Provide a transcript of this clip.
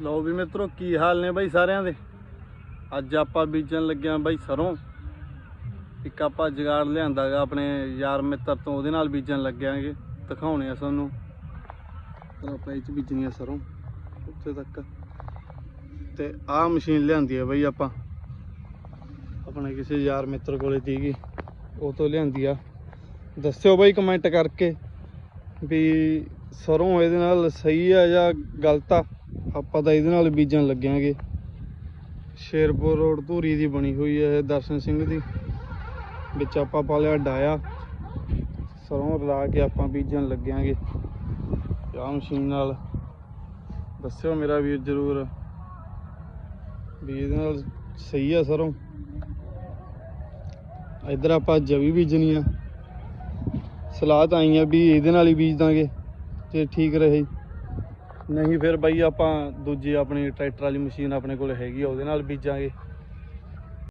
ਲਓ ਵੀ ਮਿੱਤਰੋ, ਕੀ ਹਾਲ ਨੇ ਬਾਈ ਸਾਰਿਆਂ ਦੇ? ਅੱਜ ਆਪਾਂ ਬੀਜਣ ਲੱਗਿਆ ਬਾਈ ਸਰੋਂ। ਇੱਕ ਆਪਾਂ ਜਗਾੜ ਲਿਆਂਦਾਗਾ, ਆਪਣੇ ਯਾਰ ਮਿੱਤਰ ਤੋਂ ਉਹਦੇ ਨਾਲ ਬੀਜਣ ਲੱਗਿਆਂਗੇ ਦਿਖਾਉਣੇ ਆ ਤੁਹਾਨੂੰ। ਆਪਾਂ ਇਹ ਚ ਬੀਜਣੀ ਆ ਸਰੋਂ, ਉੱਥੇ ਤੱਕ। ਤੇ ਆਹ ਮਸ਼ੀਨ ਲਿਆਂਦੀ ਆ ਬਾਈ ਆਪਾਂ। ਆਪਣੇ ਕਿਸੇ ਯਾਰ ਮਿੱਤਰ ਕੋਲੇ ਸੀਗੀ ਉਹ ਤੋਂ ਲਿਆਂਦੀ ਆ। ਦੱਸਿਓ ਬਾਈ ਕਮੈਂਟ ਕਰਕੇ ਵੀ ਸਰੋਂ ਇਹਦੇ ਨਾਲ ਸਹੀ ਆ ਜਾਂ ਗਲਤ ਆ? ਆਪਾਂ ਤਾਂ ਇਹਦੇ ਨਾਲ ਬੀਜਣ ਲੱਗਿਆਂਗੇ। ਸ਼ੇਰਪੁਰ ਰੋਡ ਧੂਰੀ ਦੀ ਬਣੀ ਹੋਈ ਹੈ ਇਹ ਦਰਸ਼ਨ ਸਿੰਘ ਦੀ। ਵਿੱਚ ਆਪਾਂ ਪਾ ਲਿਆ ਡਾਇਆ। ਸਰੋਂ ਰਲਾ ਕੇ ਆਪਾਂ ਬੀਜਣ ਲੱਗਿਆਂਗੇ। ਆ ਮਸ਼ੀਨ ਨਾਲ। ਦੱਸਿਓ ਮੇਰਾ ਵੀਰ ਜਰੂਰ ਵੀ ਇਹਦੇ ਨਾਲ ਸਹੀ ਆ ਸਰੋਂ। ਇੱਧਰ ਆਪਾਂ ਜਵੀ ਬੀਜਣੀ ਆ। ਸਲਾਹ ਤਾਂ ਆਈ ਆ ਵੀ ਇਹਦੇ ਨਾਲ ਹੀ ਬੀਜ ਦਾਂਗੇ, ਜੇ ਠੀਕ ਰਹੇ। ਨਹੀਂ ਫਿਰ ਬਾਈ ਆਪਾਂ ਦੂਜੀ ਆਪਣੀ ਟਰੈਕਟਰ ਵਾਲੀ ਮਸ਼ੀਨ ਆਪਣੇ ਕੋਲ ਹੈਗੀ ਆ, ਉਹਦੇ ਨਾਲ ਬੀਜਾਂਗੇ।